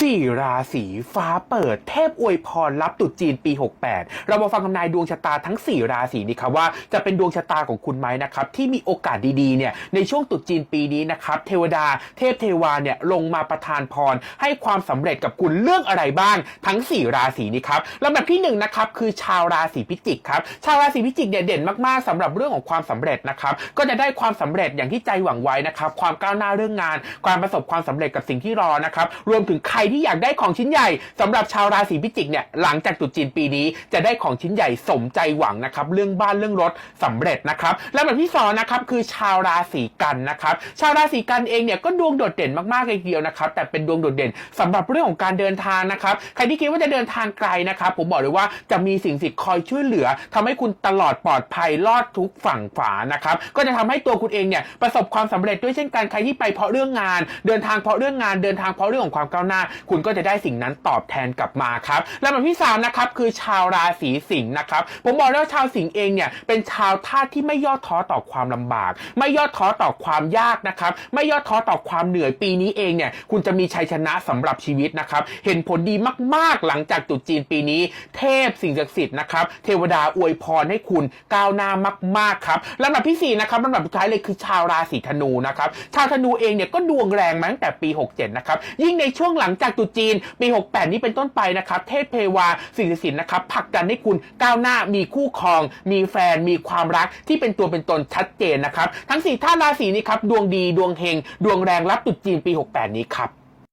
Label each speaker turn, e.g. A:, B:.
A: สี่ราศีฟ้าเปิดเทพอวยพรรับตรุษจีนปี 68 เรามาฟังคำนายดวงชะตาทั้ง 4 ราศีนี้ครับว่าจะเป็นดวงชะตาของคุณไหมนะครับที่มีโอกาสดีๆเนี่ยในช่วงตรุษจีนปีนี้นะครับเทวดาเทพเทวาเนี่ยลงมาประทานพร ให้ความสำเร็จกับคุณเรื่องอะไรบ้างทั้ง 4 ราศีนี้ครับลำดับที่1นงนะครับคือชาวราศีพิจิกครับชาวราศีพิจิกเนี่ยเด่นมากๆสำหรับเรื่องของความสำเร็จนะครับก็จะได้ความสำเร็จอย่างที่ใจหวังไว้นะครับความก้าวหน้าเรื่องงาน ความประสบความสำเร็จกับสิ่งที่รอนะครับรวมถึงใครที่อยากได้ของชิ้นใหญ่สำหรับชาวราศีพิจิกเนี่ยหลังจากตรุษจีนปีนี้จะได้ของชิ้นใหญ่สมใจหวังนะครับเรื่องบ้านเรื่องรถสำเร็จนะครับและแบบที่สองนะครับคือชาวราศีกันนะครับชาวราศีกันเองเนี่ยก็ดวงโดดเด่นมากๆเลยเดียวนะครับแต่เป็นดวงโดดเด่นสำหรับเรื่องของการเดินทางนะครับใครที่คิดว่าจะเดินทางไกลนะครับผมบอกเลยว่าจะมีสิ่งสิทธิ์คอยช่วยเหลือทำให้คุณตลอดปลอดภัยรอดทุกฝั่งฝานะครับก็จะทำให้ตัวคุณเองเนี่ยประสบความสำเร็จด้วยเช่นกันใครที่ไปเพราะเรื่องงาน เดินทางเพราะเรื่องงานเดินทางเพราะเรื่องของความก้าวหน้าคุณก็จะได้สิ่งนั้นตอบแทนกลับมาครับและแบบที่สามนะครับคือชาวราศีสิงห์นะครับผมบอกแล้วชาวสิงห์เองเนี่ยเป็นชาวธาตุที่ไม่ย่อท้อต่อความลำบาก ไม่ย่อท้อต่อความยากนะครับไม่ย่อท้อต่อความเหนื่อยปีนี้เองเนี่ยคุณจะมีชัยชนะสำหรับชีวิตนะครับเห็นผลดีมากๆหลังจากตรุษจีนปีนี้ เทพสิ่งศักดิ์สิทธิ์นะครับเทวดาอวยพรให้คุณก้าวหน้ามากๆครับลำดับที่สี่นะครับลำดับสุดท้ายเลยคือชาวราศีธนูนะครับชาวธนูเองเนี่ยก็ดวงแรงมาตั้งแต่ปี 67 นะครับยิ่งในช่วงหลังจากตุจีน ปี 68 นี้เป็นต้นไปนะครับเทพเพวาสิ่งศักดิ์สิทธิ์นะครับผลักดันให้คุณก้าวหน้ามีคู่ครอง มีแฟนมีความรักที่เป็นตัวเป็นตนชัดเจนนะครับ ทั้งสี่ท่านราศีนี้ครับดวงดีดวงเฮงดวงแรงรับตุจีนปี 68 นี้ครับ